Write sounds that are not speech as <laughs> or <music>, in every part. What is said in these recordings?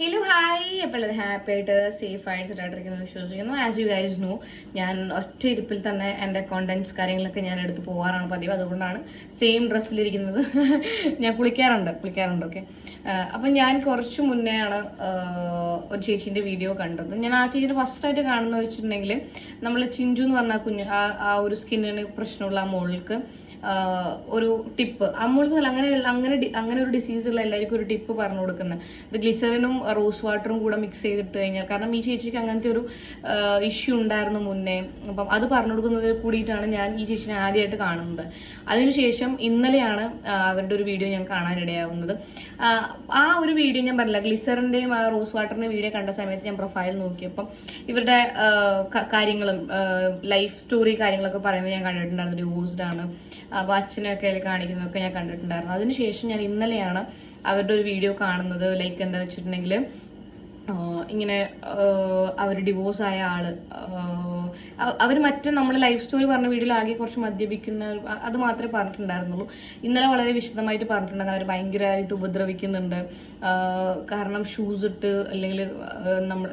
Hello hi എപ്പോഴും happy ആയിട്ട് safe ആയിട്ട് സെറ്റായിട്ടിരിക്കുന്നത് വിശ്വസിക്കുന്നു. ആസ് യു ഗൈസ് നോ ഞാൻ ഒറ്റ ഇരിപ്പിൽ തന്നെ എന്റെ കോണ്ടന്റ്സ് കാര്യങ്ങളൊക്കെ ഞാൻ എടുത്ത് പോകാറാണ് പതിവ്. അതുകൊണ്ടാണ് സെയിം ഡ്രസ്സിലിരിക്കുന്നത് <laughs> ഞാൻ കുളിക്കാറുണ്ട് കുളിക്കാറുണ്ട് ഓക്കെ അപ്പം ഞാൻ കുറച്ച് മുന്നേ ആണ് ഒരു ചേച്ചീന്റെ വീഡിയോ കണ്ടത്. ഞാൻ ആ ചേച്ചീന്റെ ഫസ്റ്റ് ആയിട്ട് കാണുന്നത് വെച്ചിട്ടുണ്ടെങ്കിൽ നമ്മൾ ചിഞ്ചു എന്ന് പറഞ്ഞ ആ കുഞ്ഞ് ആ ഒരു സ്കിന്നിന് പ്രശ്നമുള്ള ആ മോൾക്ക് ഒരു ടിപ്പ്. ആ മോൾക്ക് നല്ല അങ്ങനെ അങ്ങനെ അങ്ങനെ ഒരു ഡിസീസ് ഉള്ള എല്ലാവർക്കും ഒരു ടിപ്പ് പറഞ്ഞു കൊടുക്കുന്നത് ഇത് ഗ്ലിസറിനും റോസ് വാട്ടറും കൂടെ മിക്സ് ചെയ്തിട്ട് കഴിഞ്ഞാൽ. കാരണം ഈ ചേച്ചിക്ക് അങ്ങനത്തെ ഒരു ഇഷ്യൂ ഉണ്ടായിരുന്നു മുന്നേ. അപ്പം അത് പറഞ്ഞു കൊടുക്കുന്നത് കൂടിയിട്ടാണ് ഞാൻ ഈ ചേച്ചിനെ ആദ്യമായിട്ട് കാണുന്നത്. അതിനുശേഷം ഇന്നലെയാണ് അവരുടെ ഒരു വീഡിയോ ഞാൻ കാണാനിടയാവുന്നത്. ആ ഒരു വീഡിയോ ഞാൻ പറഞ്ഞില്ല ഗ്ലിസറിന്റെയും ആ റോസ് വാട്ടറിന്റെ വീഡിയോ കണ്ട സമയത്ത് ഞാൻ പ്രൊഫൈൽ നോക്കിയപ്പം ഇവരുടെ കാര്യങ്ങളും ലൈഫ് സ്റ്റോറി കാര്യങ്ങളൊക്കെ പറയുന്നത് ഞാൻ കണ്ടിട്ടുണ്ടായിരുന്നു ഡിവോഴ്സ്ഡ് ആണ്. അപ്പോൾ അച്ഛനൊക്കെ അതിൽ കാണിക്കുന്നതൊക്കെ ഞാൻ കണ്ടിട്ടുണ്ടായിരുന്നു. അതിനുശേഷം ഞാൻ ഇന്നലെയാണ് അവരുടെ ഒരു വീഡിയോ കാണുന്നത്. ലൈക്ക് എന്താ വെച്ചിട്ടുണ്ടെങ്കിൽ ഇങ്ങനെ അവർ ഡിവോഴ്സ് ആയ ആൾ അവർ മറ്റേ നമ്മൾ ലൈഫ് സ്റ്റോറി പറഞ്ഞ വീഡിയോയിൽ ആകെ കുറച്ച് മദ്യപിക്കുന്ന അത് മാത്രമേ പറഞ്ഞിട്ടുണ്ടായിരുന്നുള്ളൂ. ഇന്നലെ വളരെ വിശദമായിട്ട് പറഞ്ഞിട്ടുണ്ടായിരുന്നു. അവർ ഭയങ്കരമായിട്ട് ഉപദ്രവിക്കുന്നുണ്ട്. കാരണം ഷൂസ് ഇട്ട് അല്ലെങ്കിൽ നമ്മൾ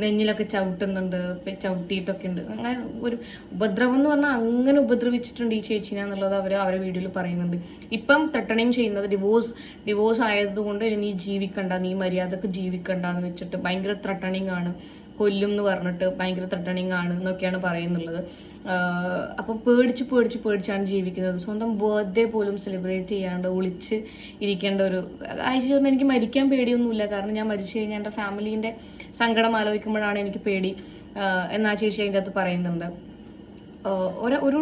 നെഞ്ഞിലൊക്കെ ചവിട്ടുന്നുണ്ട് ചവിട്ടിയിട്ടൊക്കെ ഉണ്ട് അങ്ങനെ ഒരു ഉപദ്രവം എന്ന് പറഞ്ഞാൽ അങ്ങനെ ഉപദ്രവിച്ചിട്ടുണ്ട് ഈ ചേച്ചിനെ എന്നുള്ളത് അവർ അവരെ വീഡിയോയിൽ പറയുന്നുണ്ട്. ഇപ്പം തട്ടണയും ചെയ്യുന്നത് ഡിവോഴ്സ് ഡിവോഴ്സ് ആയതുകൊണ്ട് നീ ജീവിക്കണ്ട നീ മര്യാദയ്ക്ക് ജീവിക്കണ്ട എന്ന് വെച്ചിട്ട് ഭയങ്കര ത്രട്ടണിങ് ആണ്. കൊല്ലും എന്ന് പറഞ്ഞിട്ട് ഭയങ്കര ത്രട്ടണിങ് ആണ് എന്നൊക്കെയാണ് പറയുന്നുള്ളത്. അപ്പം പേടിച്ച് പേടിച്ച് പേടിച്ചാണ് ജീവിക്കുന്നത്. സ്വന്തം ബർത്ത്ഡേ പോലും സെലിബ്രേറ്റ് ചെയ്യാണ്ട് ഒളിച്ച് ഇരിക്കേണ്ട ഒരു ആഴ്ച ചേർന്ന് എനിക്ക് മരിക്കാൻ പേടിയൊന്നുമില്ല. കാരണം ഞാൻ മരിച്ചു കഴിഞ്ഞാൽ എന്റെ ഫാമിലീന്റെ സങ്കടം ആലോചിക്കുമ്പോഴാണ് എനിക്ക് പേടി. എന്നാ ചേച്ചി അതിന്റെ അകത്ത് പറയുന്നുണ്ട്. ഒരു ഒരു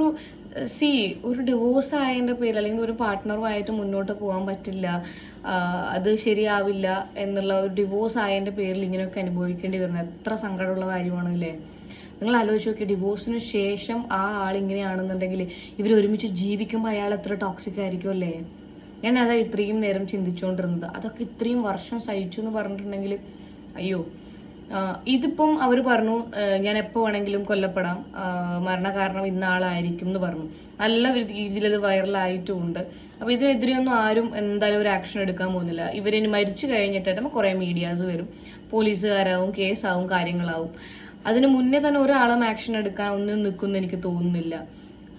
സി ഒരു ഡിവോഴ്സ് ആയതിന്റെ പേരിൽ അല്ലെങ്കിൽ ഒരു പാർട്ട്ണറുമായിട്ട് മുന്നോട്ട് പോകാൻ പറ്റില്ല അത് ശരിയാവില്ല എന്നുള്ള ഒരു ഡിവോഴ്സ് ആയതിന്റെ പേരിൽ ഇങ്ങനെയൊക്കെ അനുഭവിക്കേണ്ടി വരുന്നത്. എത്ര സങ്കടമുള്ള കാര്യമാണ് അല്ലേ? നിങ്ങൾ ആലോചിച്ച് നോക്കി ഡിവോഴ്സിന് ശേഷം ആ ആൾ ഇങ്ങനെയാണെന്നുണ്ടെങ്കിൽ ഇവർ ഒരുമിച്ച് ജീവിക്കുമ്പോൾ അയാൾ എത്ര ടോക്സിക് ആയിരിക്കും അല്ലേ? ഞാൻ അതാ ഇത്രയും നേരം ചിന്തിച്ചുകൊണ്ടിരുന്നത് അതൊക്കെ ഇത്രയും വർഷം സഹിച്ചു എന്ന് പറഞ്ഞിട്ടുണ്ടെങ്കിൽ അയ്യോ ഇതിപ്പം അവർ പറഞ്ഞു ഞാൻ എപ്പോൾ വേണമെങ്കിലും കൊല്ലപ്പെടാം. മരണകാരണം ഇന്ന ആളായിരിക്കും എന്ന് പറഞ്ഞു. നല്ല രീതിയിൽ വൈറലായിട്ടും വൈറലായിട്ടുമുണ്ട് അപ്പോൾ ഇതിനെതിരെയൊന്നും ആരും എന്തായാലും ഒരു ആക്ഷൻ എടുക്കാൻ പോകുന്നില്ല. ഇവരിനി മരിച്ചു കഴിഞ്ഞിട്ടായിട്ട് കുറേ മീഡിയാസ് വരും. പോലീസുകാരാവും കേസാവും കാര്യങ്ങളാവും. അതിന് മുന്നേ തന്നെ ഒരാളും ആക്ഷൻ എടുക്കാൻ ഒന്നും നിൽക്കുമെന്ന് എനിക്ക് തോന്നുന്നില്ല.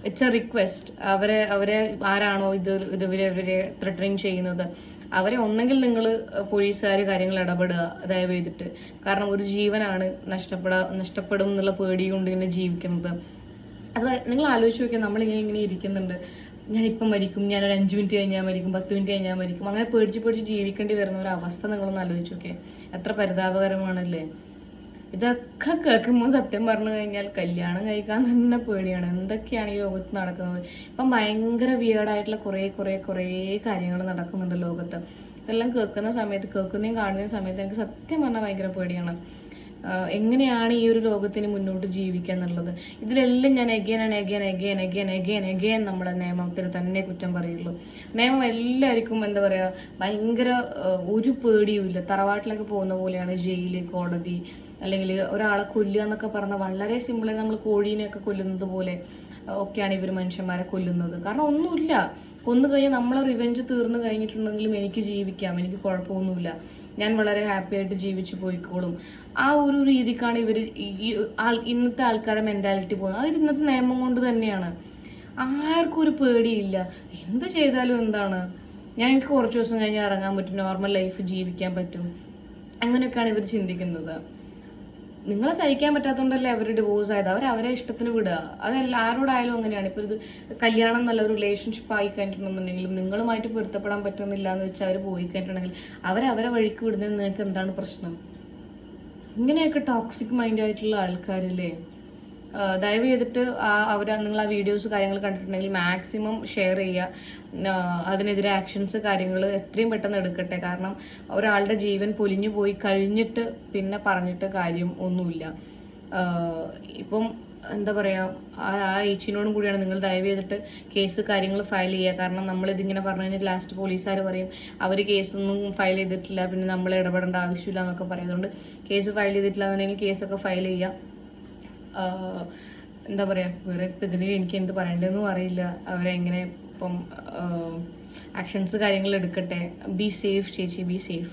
ഇറ്റ്സ് എ റിക്വസ്റ്റ് അവരെ അവരെ ആരാണോ ഇത് ഇത് ഇവരെ ഇവരെ ത്രെട്ടനിങ് ചെയ്യുന്നത് അവരെ ഒന്നെങ്കിൽ നിങ്ങൾ പോലീസുകാർ കാര്യങ്ങൾ ഇടപെടുക ദയവ് ചെയ്തിട്ട്. കാരണം ഒരു ജീവനാണ് നഷ്ടപ്പെടാ നഷ്ടപ്പെടും എന്നുള്ള പേടി കൊണ്ട് ഇങ്ങനെ ജീവിക്കുന്നത്. അത് നിങ്ങൾ ആലോചിച്ച് നോക്കിയാൽ നമ്മളിങ്ങനെ ഇങ്ങനെ ഇരിക്കുന്നുണ്ട്. ഞാൻ ഇപ്പം മരിക്കും ഞാൻ ഒരു അഞ്ച് മിനിറ്റ് കഴിഞ്ഞാൽ മരിക്കും പത്ത് മിനിറ്റ് കഴിഞ്ഞാൽ മരിക്കും. അങ്ങനെ പേടിച്ച് പേടിച്ച് ജീവിക്കേണ്ടി വരുന്ന ഒരു അവസ്ഥ നിങ്ങളൊന്ന് ആലോചിച്ച് നോക്കിയേ. എത്ര പരിതാപകരമാണല്ലേ? ഇതൊക്കെ കേൾക്കുമ്പോൾ സത്യം പറഞ്ഞു കഴിഞ്ഞാൽ കല്യാണം കഴിക്കാൻ തന്നെ പേടിയാണ്. എന്തൊക്കെയാണ് ഈ ലോകത്ത് നടക്കുന്നത്? ഇപ്പം ഭയങ്കര വിയേർഡായിട്ടുള്ള കുറേ കുറേ കുറേ കാര്യങ്ങൾ നടക്കുന്നുണ്ട് ലോകത്ത്. ഇതെല്ലാം കേൾക്കുന്ന സമയത്ത് കേൾക്കുന്നതും കാണുന്ന സമയത്ത് എനിക്ക് സത്യം പറഞ്ഞാൽ ഭയങ്കര പേടിയാണ്. എങ്ങനെയാണ് ഈ ഒരു ലോകത്തിന് മുന്നോട്ട് ജീവിക്കുക എന്നുള്ളത്? ഇതിലെല്ലാം ഞാൻ again and again again again again again നമ്മളെ നിയമത്തിന് തന്നെ കുറ്റം പറയുള്ളൂ. നിയമം എല്ലാവർക്കും എന്താ പറയുക ഭയങ്കര ഒരു പേടിയുമില്ല തറവാട്ടിലൊക്കെ പോകുന്ന പോലെയാണ് ജയിൽ കോടതി അല്ലെങ്കിൽ ഒരാളെ കൊല്ലുക എന്നൊക്കെ പറഞ്ഞാൽ വളരെ സിമ്പിളായി നമ്മൾ കോഴീനെയൊക്കെ കൊല്ലുന്നത് പോലെ. ഒക്കെയാണ് ഇവർ മനുഷ്യന്മാരെ കൊല്ലുന്നത്. കാരണം ഒന്നുമില്ല. കൊന്നു കഴിഞ്ഞാൽ നമ്മളെ റിവെഞ്ച് തീർന്നു കഴിഞ്ഞിട്ടുണ്ടെങ്കിലും എനിക്ക് ജീവിക്കാം. എനിക്ക് കുഴപ്പമൊന്നുമില്ല. ഞാൻ വളരെ ഹാപ്പി ആയിട്ട് ജീവിച്ചു പോയിക്കോളും. ആ ഒരു രീതിക്കാണ് ഇവർ ഈ ഇന്നത്തെ ആൾക്കാരുടെ മെന്റാലിറ്റി പോകുന്നത്. അത് ഇന്നത്തെ നിയമം കൊണ്ട് തന്നെയാണ്. ആർക്കും ഒരു പേടിയില്ല. എന്ത് ചെയ്താലും എന്താണ്? ഞാൻ എനിക്ക് കുറച്ച് ദിവസം കഴിഞ്ഞ് ഇറങ്ങാൻ പറ്റും. നോർമൽ ലൈഫ് ജീവിക്കാൻ പറ്റും. അങ്ങനെയൊക്കെയാണ് ഇവർ ചിന്തിക്കുന്നത്. നിങ്ങളെ സഹിക്കാൻ പറ്റാത്തതുകൊണ്ടല്ലേ അവർ ഡിവോഴ്സ് ആയത്? അവർ അവരെ ഇഷ്ടത്തിന് വിടുക. അതല്ല ആരോടായാലും അങ്ങനെയാണ്. ഇപ്പോൾ ഇത് കല്യാണം നല്ല റിലേഷൻഷിപ്പ് ആയി കഴിഞ്ഞിട്ടുണ്ടെന്നുണ്ടെങ്കിലും നിങ്ങളുമായിട്ട് പൊരുത്തപ്പെടാൻ പറ്റുന്നില്ല എന്ന് വെച്ചാൽ അവർ പോയി കഴിഞ്ഞിട്ടുണ്ടെങ്കിൽ അവരെ അവരെ വഴിക്ക് വിടുന്നതിന് നിങ്ങൾക്ക് എന്താണ് പ്രശ്നം? ഇങ്ങനെയൊക്കെ ടോക്സിക് മൈൻഡ് ആയിട്ടുള്ള ആൾക്കാരില്ലേ? ദയവ് ചെയ്തിട്ട് അവർ നിങ്ങൾ ആ വീഡിയോസ് കാര്യങ്ങൾ കണ്ടിട്ടുണ്ടെങ്കിൽ മാക്സിമം ഷെയർ ചെയ്യുക. അതിനെതിരെ ആക്ഷൻസ് കാര്യങ്ങൾ എത്രയും പെട്ടെന്ന് എടുക്കട്ടെ. കാരണം ഒരാളുടെ ജീവൻ പൊലിഞ്ഞു പോയി കഴിഞ്ഞിട്ട് പിന്നെ പറഞ്ഞിട്ട് കാര്യം ഒന്നുമില്ല. ഇപ്പം എന്താ പറയുക ആ ആ ഏച്ചിനോടും കൂടിയാണ് നിങ്ങൾ ദയവ് ചെയ്തിട്ട് കേസ് കാര്യങ്ങൾ ഫയൽ ചെയ്യുക. കാരണം നമ്മൾ ഇതിങ്ങനെ പറഞ്ഞു കഴിഞ്ഞാൽ ലാസ്റ്റ് പോലീസുകാർ പറയും അവർ കേസൊന്നും ഫയൽ ചെയ്തിട്ടില്ല. പിന്നെ നമ്മൾ ഇടപെടേണ്ട ആവശ്യമില്ല എന്നൊക്കെ പറയും. അതുകൊണ്ട് കേസ് ഫയൽ ചെയ്തിട്ടില്ല എന്നുണ്ടെങ്കിൽ കേസൊക്കെ ഫയൽ ചെയ്യുക. എന്താ പറയുക വേറെ ഇപ്പം ഇതിൽ എനിക്ക് എന്ത് പറയേണ്ടതെന്നും അറിയില്ല. അവരെങ്ങനെ ഇപ്പം ആക്ഷൻസ് കാര്യങ്ങൾ എടുക്കട്ടെ. ബി സേഫ് ചേച്ചി ബി സേഫ്